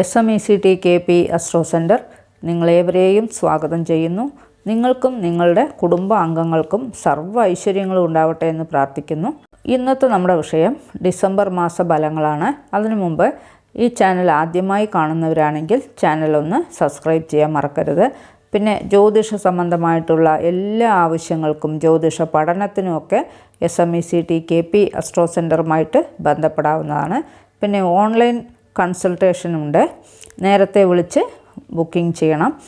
S M E C T K P astro centre നിങ്ങളേവരെയും സ്വാഗതം ചെയ്യുന്നു. നിങ്ങൾക്കും നിങ്ങളുടെ കുടുംബ അംഗങ്ങൾക്കും സർവ ഐശ്വര്യങ്ങളും ഉണ്ടാവട്ടെ എന്ന് പ്രാർത്ഥിക്കുന്നു. ഇന്നത്തെ നമ്മുടെ വിഷയം ഡിസംബർ മാസ ഫലങ്ങളാണ്. അതിനു മുമ്പ് ഈ ചാനൽ ആദ്യമായി കാണുന്നവരാണെങ്കിൽ ചാനൽ ഒന്ന് സബ്സ്ക്രൈബ് ചെയ്യാൻ മറക്കരുത്. പിന്നെ ജ്യോതിഷ സംബന്ധമായിട്ടുള്ള എല്ലാ ആവശ്യങ്ങൾക്കും ജ്യോതിഷ പഠനത്തിനുമൊക്കെ S M E C T K P astro സെന്ററുമായിട്ട് ബന്ധപ്പെടാവുന്നതാണ്. പിന്നെ ഓൺലൈൻ കൺസൾട്ടേഷനുണ്ട്. നേരത്തെ വിളിച്ച് ബുക്കിംഗ് ചെയ്യണം.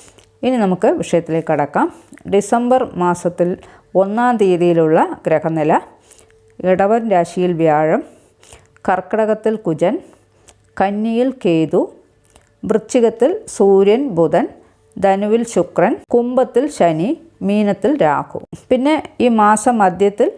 ഇനി നമുക്ക് വിഷയത്തിലേക്ക് കടക്കാം. ഡിസംബർ മാസത്തിൽ ഒന്നാം തീയതിയിലുള്ള ഗ്രഹനില. ഇടവൻ രാശിയിൽ വ്യാഴം. കർക്കിടകത്തിൽ കുജൻ. കന്നിയിൽ കേതു. വൃശ്ചികത്തിൽ സൂര്യൻ ബുധൻ. ധനുവിൽ ശുക്രൻ. കുംഭത്തിൽ ശനി. മീനത്തിൽ രാഹു. പിന്നെ ഈ മാസം മധ്യത്തിൽ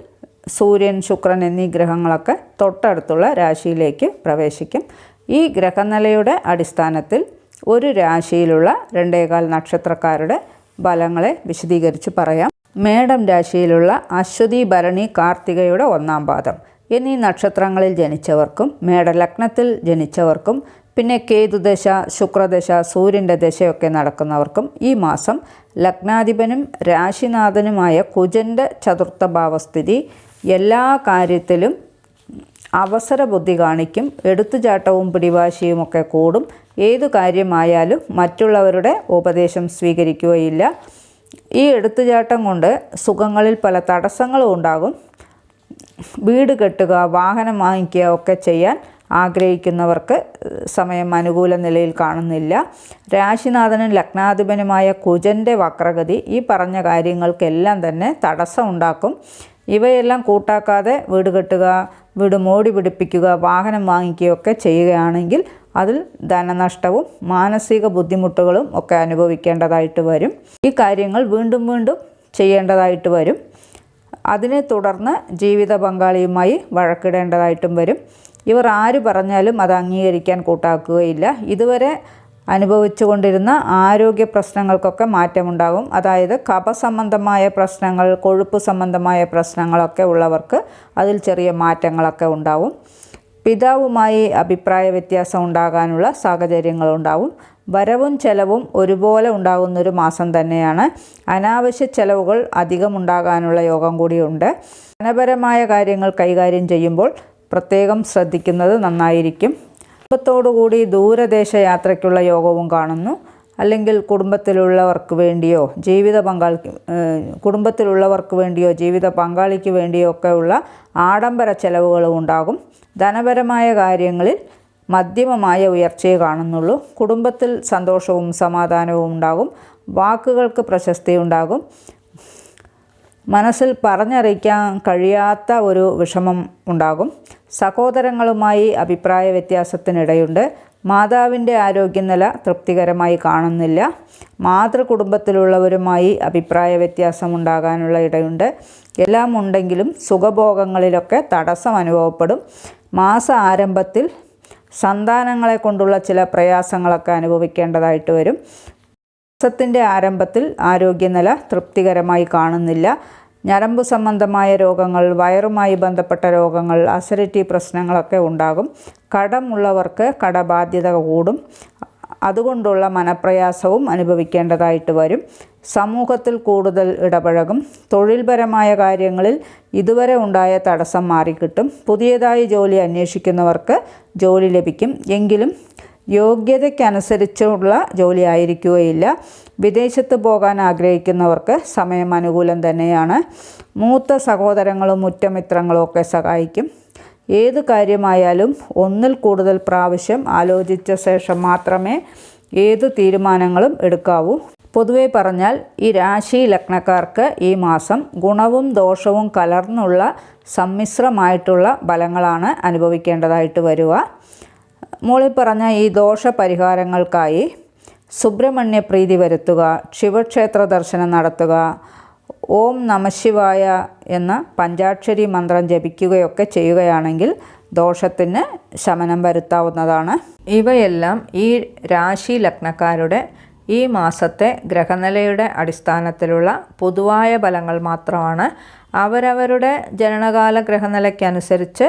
സൂര്യൻ ശുക്രൻ എന്നീ ഗ്രഹങ്ങളൊക്കെ തൊട്ടടുത്തുള്ള രാശിയിലേക്ക് പ്രവേശിക്കും. ഈ ഗ്രഹനിലയുടെ അടിസ്ഥാനത്തിൽ ഒരു രാശിയിലുള്ള രണ്ടേകാൽ നക്ഷത്രക്കാരുടെ ഫലങ്ങളെ വിശദീകരിച്ച് പറയാം. മേടം രാശിയിലുള്ള അശ്വതി ഭരണി കാർത്തികയുടെ ഒന്നാം പാദം. എന്നീ നക്ഷത്രങ്ങളിൽ ജനിച്ചവർക്കും മേടലഗ്നത്തിൽ ജനിച്ചവർക്കും പിന്നെ കേതുദശ ശുക്രദശ സൂര്യന്റെ ദശയൊക്കെ നടക്കുന്നവർക്കും ഈ മാസം ലഗ്നാധിപനും രാശിനാഥനുമായ കുജന്റെ ചതുർത്ഥ ഭാവസ്ഥിതി എല്ലാ കാര്യത്തിലും അവസര ബുദ്ധി കാണിക്കും എടുത്തുചാട്ടവും പിടിവാശിയും ഒക്കെ കൂടും. ഏതു കാര്യമായാലും മറ്റുള്ളവരുടെ ഉപദേശം സ്വീകരിക്കുകയില്ല. ഈ എടുത്തുചാട്ടം കൊണ്ട് സുഖങ്ങളിൽ പല തടസ്സങ്ങളും ഉണ്ടാകും. വീട് കെട്ടുക വാഹനം വാങ്ങിക്കുക ഒക്കെ ചെയ്യാൻ ആഗ്രഹിക്കുന്നവർക്ക് സമയം അനുകൂല നിലയിൽ കാണുന്നില്ല. രാശിനാഥനും ലഗ്നാധിപനുമായ കുജന്റെ വക്രഗതി ഈ പറഞ്ഞ കാര്യങ്ങൾക്കെല്ലാം തന്നെ തടസ്സം ഉണ്ടാക്കും. ഇവയെല്ലാം കൂട്ടാക്കാതെ വീട് കെട്ടുക വീട് മോടി പിടിപ്പിക്കുക വാഹനം വാങ്ങിക്കുകയൊക്കെ ചെയ്യുകയാണെങ്കിൽ അതിൽ ധനനഷ്ടവും മാനസിക ബുദ്ധിമുട്ടുകളും ഒക്കെ അനുഭവിക്കേണ്ടതായിട്ട് വരും. ഈ കാര്യങ്ങൾ വീണ്ടും വീണ്ടും ചെയ്യേണ്ടതായിട്ട് വരും. അതിനെ തുടർന്ന് ജീവിത പങ്കാളിയുമായി വഴക്കിടേണ്ടതായിട്ടും വരും. ഇവർ ആര് പറഞ്ഞാലും അത് അംഗീകരിക്കാൻ കൂട്ടാക്കുകയില്ല. ഇതുവരെ അനുഭവിച്ചു കൊണ്ടിരുന്ന ആരോഗ്യ പ്രശ്നങ്ങൾക്കൊക്കെ മാറ്റമുണ്ടാകും. അതായത് കഫ സംബന്ധമായ പ്രശ്നങ്ങൾ കൊഴുപ്പ് സംബന്ധമായ പ്രശ്നങ്ങളൊക്കെ ഉള്ളവർക്ക് അതിൽ ചെറിയ മാറ്റങ്ങളൊക്കെ ഉണ്ടാവും. പിതാവുമായി അഭിപ്രായ വ്യത്യാസം ഉണ്ടാകാനുള്ള സാഹചര്യങ്ങളുണ്ടാവും വരവും ചെലവും ഒരുപോലെ ഉണ്ടാകുന്നൊരു മാസം തന്നെയാണ്. അനാവശ്യ ചെലവുകൾ അധികം ഉണ്ടാകാനുള്ള യോഗം കൂടിയുണ്ട്. ധനപരമായ കാര്യങ്ങൾ കൈകാര്യം ചെയ്യുമ്പോൾ പ്രത്യേകം ശ്രദ്ധിക്കുന്നത് നന്നായിരിക്കും. കുടുംബത്തോടുകൂടി ദൂരദേശ യാത്രയ്ക്കുള്ള യോഗവും കാണുന്നു. അല്ലെങ്കിൽ കുടുംബത്തിലുള്ളവർക്ക് വേണ്ടിയോ ജീവിത പങ്കാളി കുടുംബത്തിലുള്ളവർക്ക് വേണ്ടിയോ ജീവിത പങ്കാളിക്ക് വേണ്ടിയോ ഒക്കെയുള്ള ആഡംബര ചെലവുകളും ഉണ്ടാകും. ധനപരമായ കാര്യങ്ങളിൽ മധ്യമമായ ഉയർച്ചയെ കാണുന്നുള്ളൂ. കുടുംബത്തിൽ സന്തോഷവും സമാധാനവും ഉണ്ടാകും. വാക്കുകൾക്ക് പ്രശസ്തി ഉണ്ടാകും. മനസ്സിൽ പറഞ്ഞറിയിക്കാൻ കഴിയാത്ത ഒരു വിഷമം ഉണ്ടാകും. സഹോദരങ്ങളുമായി അഭിപ്രായ വ്യത്യാസത്തിനിടയുണ്ട്. മാതാവിന്റെ ആരോഗ്യനില തൃപ്തികരമായി കാണുന്നില്ല. മാതൃകുടുംബത്തിലുള്ളവരുമായി അഭിപ്രായ വ്യത്യാസമുണ്ടാകാനുള്ള ഇടയുണ്ട്. എല്ലാം ഉണ്ടെങ്കിലും സുഖഭോഗങ്ങളിലൊക്കെ തടസ്സം അനുഭവപ്പെടും. മാസ ആരംഭത്തിൽ സന്താനങ്ങളെ കൊണ്ടുള്ള ചില പ്രയാസങ്ങളൊക്കെ അനുഭവിക്കേണ്ടതായിട്ട് വരും. മാസത്തിന്റെ ആരംഭത്തിൽ ആരോഗ്യനില തൃപ്തികരമായി കാണുന്നില്ല. ഞരമ്പ് സംബന്ധമായ രോഗങ്ങൾ വയറുമായി ബന്ധപ്പെട്ട രോഗങ്ങൾ അസിഡിറ്റി പ്രശ്നങ്ങളൊക്കെ ഉണ്ടാകും. കടമുള്ളവർക്ക് കടബാധ്യത കൂടും. അതുകൊണ്ടുള്ള മനപ്രയാസവും അനുഭവിക്കേണ്ടതായിട്ട് വരും. സമൂഹത്തിൽ കൂടുതൽ ഇടപഴകും. തൊഴിൽപരമായ കാര്യങ്ങളിൽ ഇതുവരെ ഉണ്ടായ തടസ്സം മാറിക്കിട്ടും. പുതിയതായി ജോലി അന്വേഷിക്കുന്നവർക്ക് ജോലി ലഭിക്കും. എങ്കിലും യോഗ്യതയ്ക്കനുസരിച്ചുള്ള ജോലി ആയിരിക്കുകയില്ല വിദേശത്ത് പോകാൻ ആഗ്രഹിക്കുന്നവർക്ക് സമയം അനുകൂലം തന്നെയാണ്. മൂത്ത സഹോദരങ്ങളും മുറ്റമിത്രങ്ങളും ഒക്കെ സഹായിക്കും. ഏത് കാര്യമായാലും ഒന്നിൽ കൂടുതൽ പ്രാവശ്യം ആലോചിച്ച ശേഷം മാത്രമേ ഏത് തീരുമാനങ്ങളും എടുക്കാവൂ. പൊതുവെ പറഞ്ഞാൽ ഈ രാശി ലഗ്നക്കാർക്ക് ഈ മാസം ഗുണവും ദോഷവും കലർന്നുള്ള സമ്മിശ്രമായിട്ടുള്ള ഫലങ്ങളാണ് അനുഭവിക്കേണ്ടതായിട്ട് വരിക. മുകളിൽ പറഞ്ഞ ഈ ദോഷ പരിഹാരങ്ങൾക്കായി സുബ്രഹ്മണ്യ പ്രീതി വരുത്തുക ശിവക്ഷേത്ര ദർശനം നടത്തുക ഓം നമശിവായ എന്ന പഞ്ചാക്ഷരി മന്ത്രം ജപിക്കുകയൊക്കെ ചെയ്യുകയാണെങ്കിൽ ദോഷത്തിന് ശമനം വരുത്താവുന്നതാണ്. ഇവയെല്ലാം ഈ രാശി ലഗ്നക്കാരുടെ ഈ മാസത്തെ ഗ്രഹനിലയുടെ അടിസ്ഥാനത്തിലുള്ള പൊതുവായ ഫലങ്ങൾ മാത്രമാണ്. അവരവരുടെ ജനനകാല ഗ്രഹനിലയ്ക്കനുസരിച്ച്